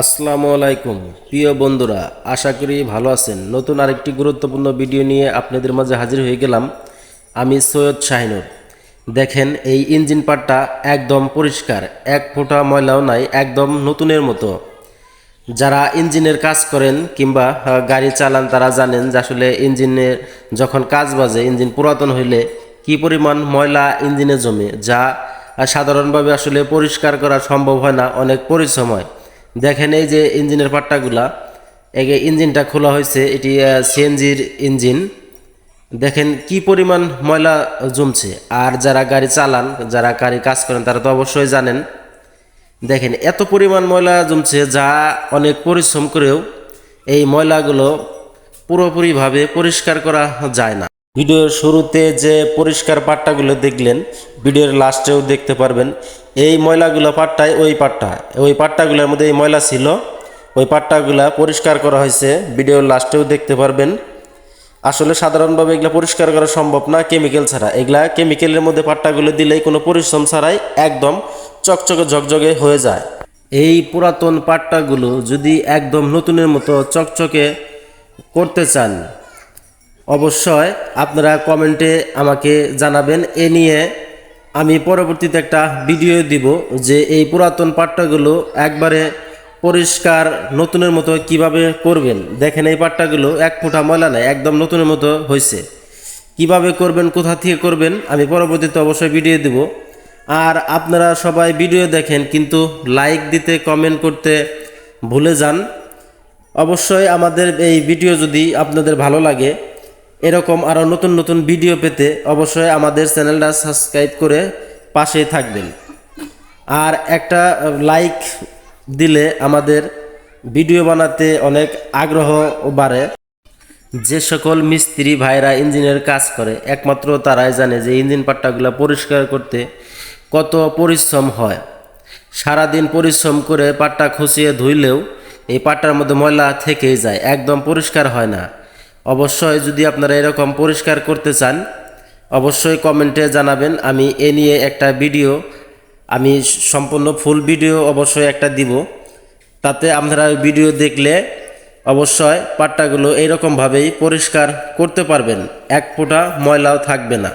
আসসালামু আলাইকুম। প্রিয় বন্ধুরা, আশা করি ভালো আছেন। নতুন আরেকটি গুরুত্বপূর্ণ ভিডিও নিয়ে আপনাদের মাঝে হাজির হয়ে গেলাম আমি সৈয়দ শাহিনুর। দেখেন, এই ইঞ্জিন পার্টটা একদম পরিষ্কার, এক ফোঁটা ময়লাও নাই, একদম নতুনের মতো। যারা ইঞ্জিনের কাজ করেন কিংবা গাড়ি চালান, তারা জানেন যে আসলে ইঞ্জিনের যখন কাজ বাজে, ইঞ্জিন পুরাতন হইলে কি পরিমাণ ময়লা ইঞ্জিনে জমে, যা সাধারণভাবে আসলে পরিষ্কার করা সম্ভব হয় না, অনেক পরিশ্রম হয়। দেখেন এই যে ইঞ্জিনের পাট্টাগুলা এগে ইঞ্জিনটা খোলা হয়েছে, এটি সিএনজির ইঞ্জিন। দেখেন কি পরিমাণ ময়লা জমছে, আর যারা গাড়ি চালান, যারা গাড়ি কাজ করেন, তারা তো অবশ্যই জানেন। দেখেন এত পরিমাণ ময়লা জমছে, যা অনেক পরিশ্রম করেও এই ময়লাগুলো পুরোপুরিভাবে পরিষ্কার করা যায় না। ভিডিওর শুরুতে যে পরিষ্কার পাট্টাগুলো দেখলেন, ভিডিওর লাস্টেও দেখতে পারবেন। এই ময়লাগুলো পাট্টায়, ওই পাট্টা। ওই পাট্টাগুলোর মধ্যে এই ময়লা ছিল। ওই পাট্টাগুলা পরিষ্কার করা হয়েছে। ভিডিওর লাস্টেও দেখতে পারবেন। আসলে সাধারণভাবে এগুলা পরিষ্কার করা সম্ভব না কেমিক্যাল ছাড়া। এগুলা কেমিক্যালের মধ্যে পাট্টাগুলো দিলেই কোনো পরিশ্রম ছাড়াই একদম চকচকে ঝকঝকে হয়ে যায়। এই পুরাতন পাট্টাগুলো যদি একদম নতুনের মতো চকচকে করতে চান অবশ্যই আপনারা কমেন্টে আমাকে জানাবেন। এ নিয়ে আমি পরবর্তীতে একটা ভিডিও দিব যে এই পুরাতন পাট্টাগুলো একবারে পরিষ্কার, নতুনের মতো কীভাবে করবেন। দেখেন এই পাট্টাগুলো এক ফোঁটা ময়লা নাই, একদম নতুনের মতো হয়েছে কীভাবে করবেন, কোথা থেকে করবেন, আমি পরবর্তীতে অবশ্যই ভিডিও দিব। আর আপনারা সবাই ভিডিও দেখেন, কিন্তু লাইক দিতে, কমেন্ট করতে ভুলে যান। অবশ্যই আমাদের এই ভিডিও যদি আপনাদের ভালো লাগে এরকম আরও নতুন নতুন ভিডিও পেতে অবশ্যই আমাদের চ্যানেলটা সাবস্ক্রাইব করে পাশে থাকবেন। আর একটা লাইক দিলে আমাদের ভিডিও বানাতে অনেক আগ্রহ বাড়ে। যে সকল মিস্ত্রি, ভাইরা ইঞ্জিনের কাজ করে, একমাত্র তারাই জানে যে ইঞ্জিন পাট্টাগুলো পরিষ্কার করতে কত পরিশ্রম হয়। সারাদিন পরিশ্রম করে পাট্টা খুঁচিয়ে ধুইলেও এই পাট্টার মধ্যে ময়লা থেকেই যায়, একদম পরিষ্কার হয় না। অবশ্যই যদি আপনারা এরকম পরিষ্কার করতে চান, অবশ্যই কমেন্টে জানাবেন। আমি এ নিয়ে একটা ভিডিও, আমি সম্পূর্ণ ফুল ভিডিও অবশ্যই একটা দিব। তাতে আপনারা ওই ভিডিও দেখলে অবশ্যই পাট্টাগুলো এইরকমভাবেই পরিষ্কার করতে পারবেন। এক ফোঁটা ময়লাও থাকবে না।